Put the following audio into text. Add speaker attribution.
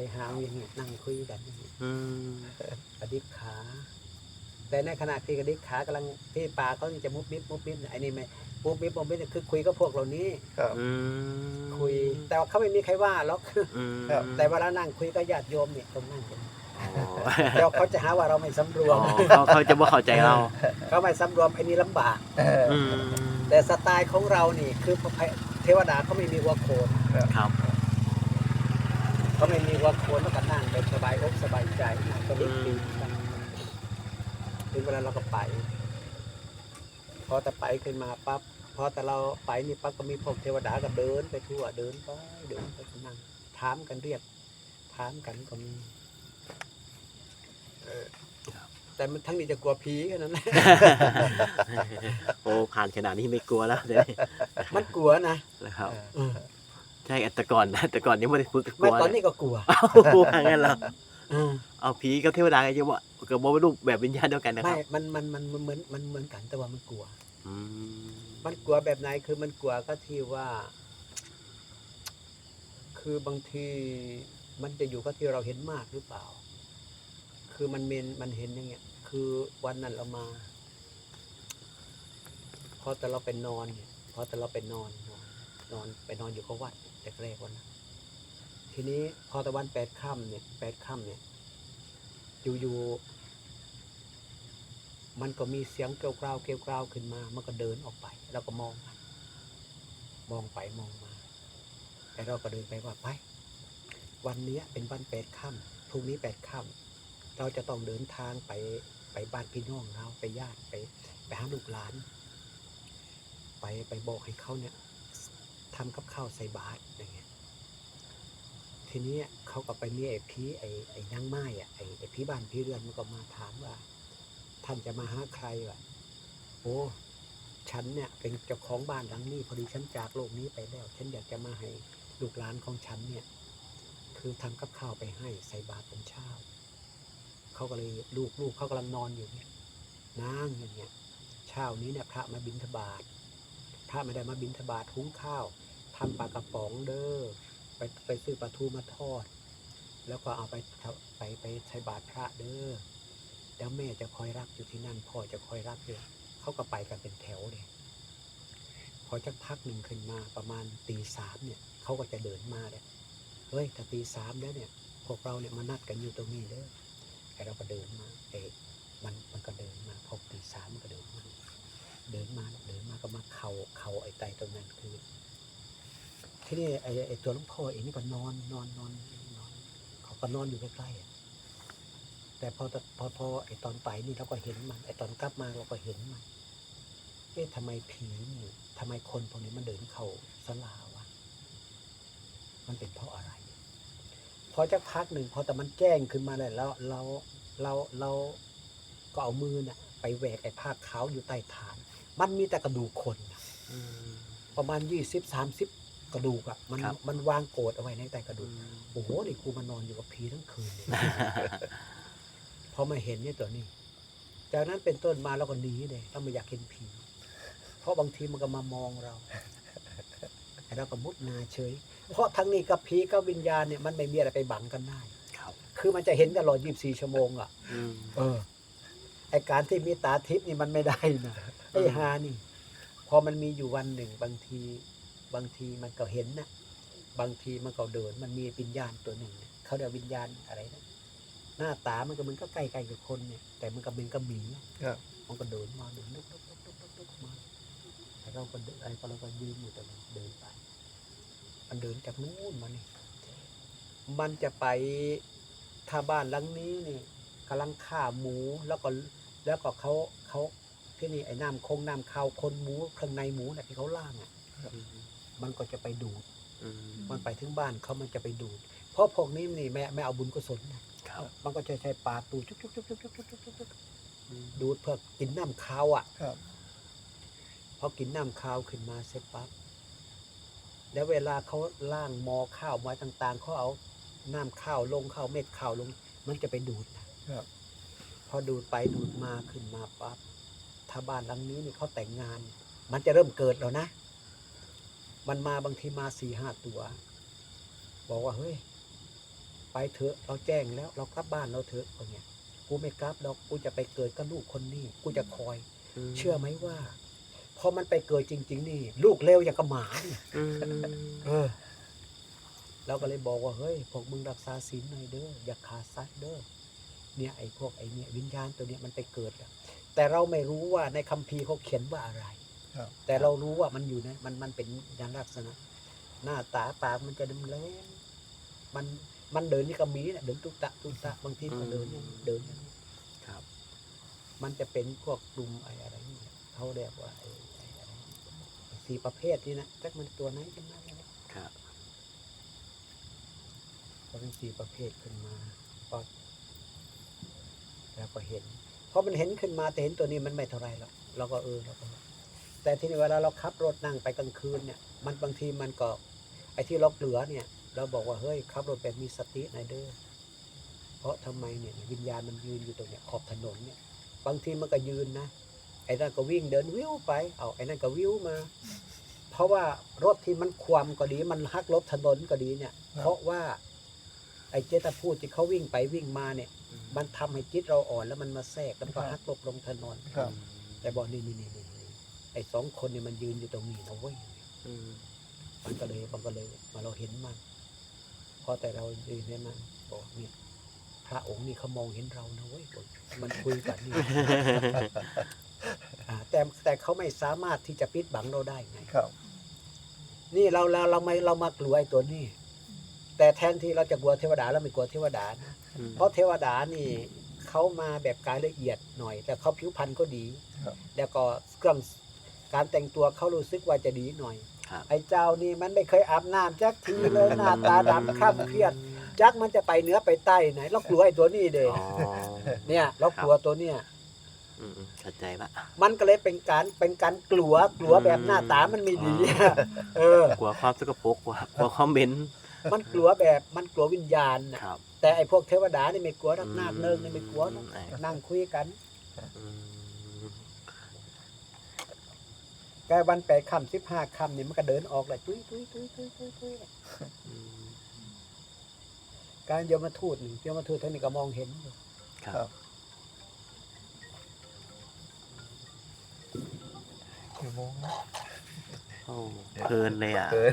Speaker 1: ไปหาอย่างเงี้ยนั่งคุยกันอย่างเงี้ย
Speaker 2: อืม
Speaker 1: กระดิกขา แต่ในขณะที่กระดิกขากำลังที่ปลาเขาจะมุบมิบมุบมิบเนี่ยไอ้นี่ไม่มุบมิบมุบมิบเนี่ยคือคุยกับพวกเหล่านี้
Speaker 3: ครับ
Speaker 2: อืม
Speaker 1: คุย แต่ว่าเขาไม่มีใครว่าหรอก
Speaker 2: อืม
Speaker 3: ครับ
Speaker 1: แต่เวลานั่งคุยก็ญาติโยมเนี่ยตรงนั่งกัน
Speaker 2: อ๋อ
Speaker 1: เดี๋ยวเขาจะหาว่าเราไม่สำรว
Speaker 2: อ๋
Speaker 1: ม
Speaker 2: อเขาเขาจะบ่เข้าใจเรา
Speaker 1: เขาไม่สำรวมไอ้นี่ลำบาก
Speaker 3: เออ
Speaker 2: อืม
Speaker 1: แต่สไตล์ของเรานี่คือพระพเทวดาเขาไม่มีหัวโขน
Speaker 2: ครับ
Speaker 1: เขาไม่มีหัวโขนแล้วก็นั่งแบบสบายอกสบายใจนั่งก็ดิบดีกันถึงเวลาเราก็ไป พอแต่ไปขึ้นมาปั๊บพอแต่เราไปนี่ปั๊บก็มีพวกเทวดาก็เดินไปทั่วเดินไปเดินไปก็นั่งถามกันเรียกถามกันก็มีเออแต่มันทั้งนี้จะกลัวผีแค่นั้นแหละ
Speaker 2: โอ้ผ่านขนาดนี้ไม่กลัวแล้วเดี๋ยวนี้
Speaker 1: มันกลัวนะ
Speaker 2: นะครับ
Speaker 1: เออ
Speaker 2: ใช่แต่ก่อนนะแต่ก่อนยังไม่ได้ฝึกก
Speaker 1: ไม่
Speaker 2: ลัว
Speaker 1: ตอน
Speaker 2: เลย
Speaker 1: นี้ก็กลัว
Speaker 2: เอ้าว่างั้นเหรอ
Speaker 1: เออ
Speaker 2: เอาผีกับเทวดาก็จะว่ากับโมเป็นรูปแบบวิญญาณเดียวกันนะค
Speaker 1: ไม่
Speaker 2: รับ
Speaker 1: มันมันมันมันเหมือนมันเหมือนกันแต่ว่ามันกลัว
Speaker 2: อืม
Speaker 1: มันกลัวแบบไหนคือมันกลัวก็ที่ว่า คือบางทีมันจะอยู่กับที่เราเห็นมากหรือเปล่า คือมันเมนมันเห็นอย่างเงี้ย คือวันนั้นเรามา พอแต่เราไปนอนเนี่ยพอแต่เราไปนอนนอน นอนไปนอนอยู่กับวัดแรกๆวันนั้นทีนี้พอตะวันแปดค่ำเนี่ยแปดค่ำเนี่ยอยู่ๆมันก็มีเสียงเกลียวกราวเกลียวกราวขึ้นมา มันก็เดินออกไปแล้วก็มองมองไปมองมา แต่เราก็เดินไปว่าไป วันเนี้ยเป็นวันแปดค่ำพรุ่งนี้แปดค่ำเราจะต้องเดินทางไปไปบ้านพี่น้องเราไปญาติไป ไปหาลูกหลาน ไปไปบอกให้เขาเนี่ย ทำกับข้าวใส่บาตรอย่างเงี้ยทีนี้เขาก็ไปมีไอ้ผีไอ้ไอ้นางไม้อะไอ้ไอ้ผีบ้านผีเรือนมันก็มาถามว่า ท่านจะมาหาใครวะโอ้ฉันเนี่ยเป็นเจ้าของบ้านหลังนี้พอดีฉันจากโลกนี้ไปแล้ว ฉันอยากจะมาให้ลูกหลานของฉันเนี่ย คือทำกับข้าวไปให้ใส่บาตรเป็นเช้าเขาก็เลยลูกลูกเขากำลังนอนอยู่เนี่ยนั่งอย่างเงี้ยเช้านี้เนี่ยพระมาบิณฑบาต พระไม่ได้มาบิณฑบาตหุงข้าวทำปลากระป๋องเด้อไปไปซื้อปลาทูมาทอด แล้วก็เอาไปไปไปใช้บาตรพระเด้อแล้วแม่จะคอยรับอยู่ที่นั่นพ่อจะคอยรับเลยเขาก็ไปกันเป็นแถวเลยพอจะพักหนึ่งขึ้นมาประมาณตีสามเนี่ยเขาก็จะเดินมาเลยเฮ้ยแต่ตีสามแล้วเนี่ยพวกเราเนี่ยมานัดกันอยู่ตรงนี้เด้อไอเราก็เดินมาเอ๊ะมันมันก็เดินมาพอตีสามมันก็เดินมา เดินมาเดินมาก็มาเข่าเข่าไอ้ไตตรงนั้นคือ ที่นี่ไอ้ไอ้ตัวหลวงพ่อเองนี่ก็นอนนอนนอนนอนเขาก็นอนอยู่ใกล้ๆแต่พอตะพอพอไอ้ตอนไปนี่เราก็เห็นมันไอ้ตอนกลับมาเราก็เห็นมันเอ๊ะทำไมผีนี่ทำไมคนพวกนี้มันเดินเข้าสลาวะมันเป็นเพราะอะไรพอจะพักหนึ่งพอแต่มันแจ้งขึ้นมาเลยแล้วเราเราเราก็เอามือน่ะไปแหวกไอ้ผ้าขาวอยู่ใต้ฐาน มันมีแต่กระดูกคนน่ะ
Speaker 2: อืม
Speaker 1: ประมาณยี่สิบสามสิบกระดูกอะ่ะมัน
Speaker 2: ครับ
Speaker 1: มันวางโกรธเอาไว้ในใต้กระดูก โอ้โหนี่กูมานอนอยู่กับผีทั้งคืนเลย พอมาเห็นเนี่ยตัวนี้ จากนั้นเป็นต้นมาเราก็หนีเลยเราไม่อยากเห็นผี เพราะบางทีมันก็มามองเราแต่เราก็มุดนาเฉย เพราะทั้งนี้กับผีกับวิญญาณเนี่ยมันไม่มีอะไรไปบังกันได้
Speaker 2: ครับ
Speaker 1: คือมันจะเห็นตลอด 24 ชั่วโมงอะ
Speaker 2: อืม
Speaker 1: เออ ไอการที่มีตาทิพย์นี่มันไม่ได้นะ ไอ้ฮานี่ พอมันมีอยู่วันหนึ่งบางทีบางทีมันก็เห็นนะบางทีมันก็เดิน มันมีวิญญาณตัวหนึ่งเนี่ยเขาเรียกวิญญาณอะไรนะหน้าตามันก็มันก็ใกล้ๆกับคนเนี่ย แต่มันก็เป็นกระหมีอะ
Speaker 3: ครับ
Speaker 1: มันก็เดินมาเดินลุกลุกลุกลุกลุกลุกมาแล้วเราก็เดินไอ้ก็เราก็ยืนอยู่แต่มันเดินไป มันเดินจากนู้นมานี่มันจะไปถ้าบ้านหลังนี้นี่กำลังฆ่าหมูแล้วก็แล้วก็เขาเขา ที่นี่ไอ้น้ำคงน้ำข้าวคนหมูเครื่องในหมูน่ะที่เขาล่างอะมันก็จะไปดูด
Speaker 2: อืม
Speaker 1: มันไปถึงบ้านเขามันจะไปดูด เพราะพวกนี้นี่ไม่ไม่เอาบุญกุศลนะครับมันก็จะใช้ปากดูดจุ๊บจุ๊บจุ๊บจุ๊บจุ๊บจุ๊บจุ๊บจุ๊บ
Speaker 2: อืม
Speaker 1: ดูดเพื่อกินน้ำข้าวอะ
Speaker 3: ครับ
Speaker 1: พอกินน้ำข้าวขึ้นมาเสร็จปั๊บแล้วเวลาเขาล่างหมอข้าวมาต่าง ๆเขาเอาน้ำข้าวลงข้าวเม็ดข้าวลง มันจะไปดูดนะครับพอดูดไปดูดมาขึ้นมาปั๊บ ถ้าบ้านหลังนี้นี่เขาแต่งงาน มันจะเริ่มเกิดแล้วนะ มันมาบางทีมาสี่ห้าตัว บอกว่าเฮ้ย ไปเถอะเราแจ้งแล้วเรากลับบ้านเราเถอะว่าเนี่ยกูไม่กลับดอกกูจะไปเกิดกับลูกคนนี้ กูจะคอย เชื่อไหมว่าพอมันไปเกิดจริง ๆ นี่ ลูกเลวอย่างกับหมาเนี่ย
Speaker 2: อืม
Speaker 1: เออเราก็เลยบอกว่าเฮ้ยพวกมึงรักษาศีลหน่อยเด้ออย่าขาดสัตว์เด้อเนี่ยไอ้พวกไอ้เนี่ยวิญญาณตัวเนี้ยมันไปเกิด แล้วแต่เราไม่รู้ว่าในคัมภีร์เขาเขียนว่าอะไร
Speaker 3: ครับ
Speaker 1: แต่เรารู้ว่ามันอยู่ในมันมันเป็นยานลักษณะ หน้าตาปากมันจะดำแลนมันมันเดินนี่ก็มีเนี่ยเดินตุตะตุตะบางทีก็เดินอย่างนี้เดินอย่างนี้
Speaker 2: ครับ
Speaker 1: มันจะเป็นพวกกลุ่มไอ้อะไรนี่เขาเรียกว่าไอ้ไอ้อะไรสี่ประเภทนี่นะจักมันตัวไหนกันมาเนี่ย
Speaker 2: ครับ
Speaker 1: ก็เป็นสี่ประเภทขึ้นมาก็แล้วก็เห็น เพราะมันเห็นขึ้นมาแต่เห็นตัวนี้มันไม่เท่าไรหรอกเราก็เออเราก็แต่ทีนี้เวลาเราขับรถนั่งไปกลางคืนเนี่ยมันบางทีมันก็ ไอ้ที่เราเหลือเนี่ย เราบอกว่าเฮ้ยขับรถแบบมีสติหน่อยเด้อเพราะทำไมเนี่ยวิญญาณมันยืนอยู่ตรงเนี้ยขอบถนนเนี่ยบางทีมันก็ยืนนะไอ้นั่นก็วิ่งเดินวิวไป เอาไอ้นั่นก็วิวมา เพราะว่ารถที่มันความก็ดี มันหักลบถนนก็ดีเนี่ย เพราะว่า ไอ้เจตพูดที่เขาวิ่งไปวิ่งมาเนี่ย มันทำให้จิตเราอ่อนแล้วมันมาแทรกแล้วมันก็หักลบลงถนน
Speaker 3: ครับ
Speaker 1: แต่บอกนี่นี่นี่นี่นี่ไอ้สองคนเนี่ยมันยืนอยู่ตรงนี้นะเว้ย
Speaker 2: อืม
Speaker 1: มันก็เลยมันก็เลยมาเราเห็นมันพอแต่เรายืนเนี่ยมันบอกเนี่ยพระองค์นี่เขามองเห็นเรานะเว้ยบอกมันคุยกันนี่ อ่าแต่แต่เขาไม่สามารถที่จะปิดบังเราได้ไง
Speaker 3: ครับ
Speaker 1: นี่เราเราเราไม่เรามากลัวไอ้ตัวนี้ แต่แทนที่เราจะกลัวเทวดาเราไม่กลัวเทวดานะ
Speaker 2: อืม
Speaker 1: เพราะเทวดานี่เขามาแบบกายละเอียดหน่อย แต่เขาผิวพรรณก็ดี
Speaker 3: ครับ
Speaker 1: แล้วก็เครื่องการแต่งตัวเขารู้สึกว่าจะดีหน่อย
Speaker 2: ครับ
Speaker 1: ไอ้เจ้านี่มันไม่เคยอาบน้ำจักทีเลยหน้าตาดำคล้ำเครียดจักมันจะไปเหนือไปใต้ไหนเรากลัวไอ้ตัวนี้เด้
Speaker 2: อ๋อ
Speaker 1: เนี่ยเรากลัวตัวเนี่ย
Speaker 2: อืมอืมเข้าใจละ
Speaker 1: มันก็เลยเป็นการเป็นการกลัวกลัวแบบหน้าตามันไม่ดี เออ
Speaker 2: กลัวความสกปรกกลัวกลัวความเหม็น
Speaker 1: มันกลัวแบบมันกลัววิญญาณน่ะ
Speaker 2: ครับ
Speaker 1: แต่ไอ้พวกเทวดานี่ไม่กลัวรักนาคเนิงนี่ไม่กลัวหรอก
Speaker 2: อืม
Speaker 1: นั่งคุยกัน
Speaker 2: อืม
Speaker 1: แกวันแปดค่ำสิบห้าค่ำนี่มันก็เดินออกเลยตุ้ยตุ้ยตุ้ยตุ้ยตุ้ยตุ้ย
Speaker 2: อืม
Speaker 1: การโยมทูตนี่โยมทูตท่านนี่ก็มองเห็นอยู่
Speaker 2: ครับ
Speaker 3: ครับ กี่โมงนะ
Speaker 2: โอ้เพลินเลยอะ
Speaker 3: เกิน